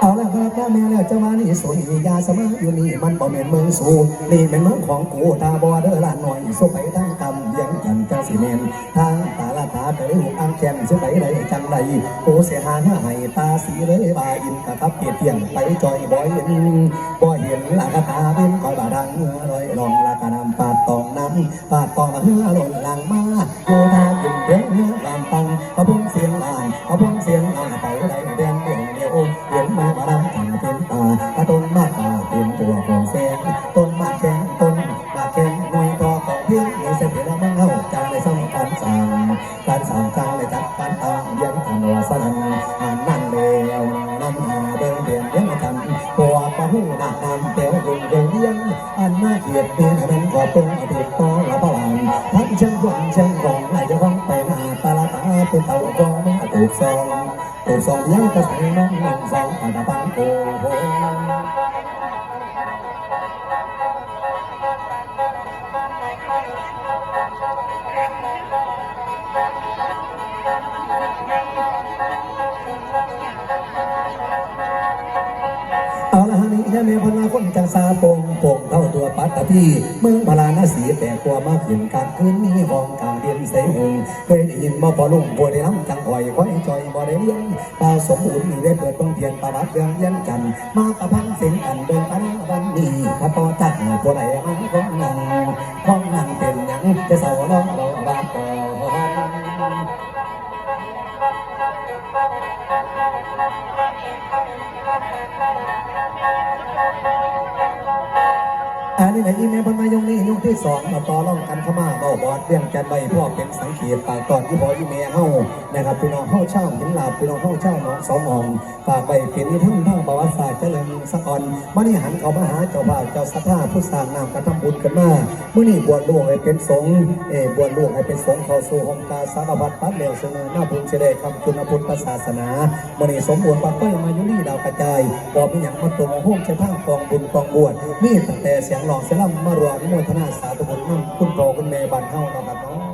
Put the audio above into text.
เอาละครับพ่อแม่แล้วเจ้ามานี่สวยยาสมาอยู่นี่มันบ่แม่นเมืองสูนี่เป็นเมืองของกูตาบอเด้อละหน่อยสุไปทางกำเบียงกันจังสิเมนทางตาละตาไปหูอังแกนสุไปได้จังใดโอเสียหาหให้ตาสีเลยบาอินกะครับเปียเตียงไปจอยบ่เห็นบ่เห็นละกะตาเป็นคอยบาดังเงือลอยลองละกะนำปาดตองน้ำปาดตองเฮือหล่นหลังมาโย ธากินเด้งเนื้อลานตังพระพุงเสียงลานพระพุ่งเสียงลานไปได้เดียนเดียวเดียวเดียวมาบาดังจังเป็นตาพระต้นมาตาเป็นตัวของแสงต้นมาแข็งต้นมาแข็งหน่วยต่อของเพียงในเสถียรมังเฮาจังในสมการสั่งการสั่งการเลยจัดการตามยังอันวาสนันอันนั่นแล้วนั่นหาเดินเดียนยังกันตัวปะหูหนักนำเตียวรุ่งลงเลี้ยงอันน่าเกียดเป็นนั้นก็เป็นอดีตต่อ เป็นเต่าก็มาถูกซองถูกซองยังก็ใส่น้องนั่งสองอาณาบางโอ้โห นี่แม่พนาคนจังซาโปงโป่งเท่าตัวปัตตพี่เมืองพานาสีแต่กลัวมากขึ้นกลางคืนมีห้องกลางเดียนเสหงเคยได้ยินบ่พอลุงบัวได้ล้ำจังอ่อยควายจอยบ่ได้เลี้ยงปลาสมบูรณ์มีได้เปิดต้องเพียนตาบัดเรื่องเยันกัน มากระพังเสียงอันเดินอันวันนี้ถ้าต่อจัด Thank you. อันนี้ในอีเมลพันมายงนี่ยงที่สองมาต่อร่องกันเข้ามาเบาบอดเรื่องกันใบพวกเป็นสังเกตปากตอนที่พออีเมลเฮานะครับพี่น้องเข้าเช่าหินหลาบพี่น้องเข้าเช่าน้องสองมองฝากไปเป็นนิทั้งทางประวัติศาสตร์เจริญสะกอนมื่อนี้หันเขามาหาเจ้าบ่าวเจ้าสัทธาผู้สร้างนามกระทำบุญกันมาเมื่อนี้บวชลูกให้เป็นสงฆ์เออบวชลูกให้เป็นสงฆ์เข้าสู่ห้องตาสารพัดปัดเหลวเสนอหน้าบุญเฉลยคำคุณพุทธศาสนามื่อนี้สมบูรณ์ปักป้ยมายู่นี่ดาวกระจายบอกมีอย่างมาตรงห้องเจ้าทางกองบุญกองบวชนี่ตั้งแต่เสียงลองเสลัมมารวมนุโมทนาสาธุบุญนั่งคุณพ่อคุณแม่บ้านเฮานะครับเนาะ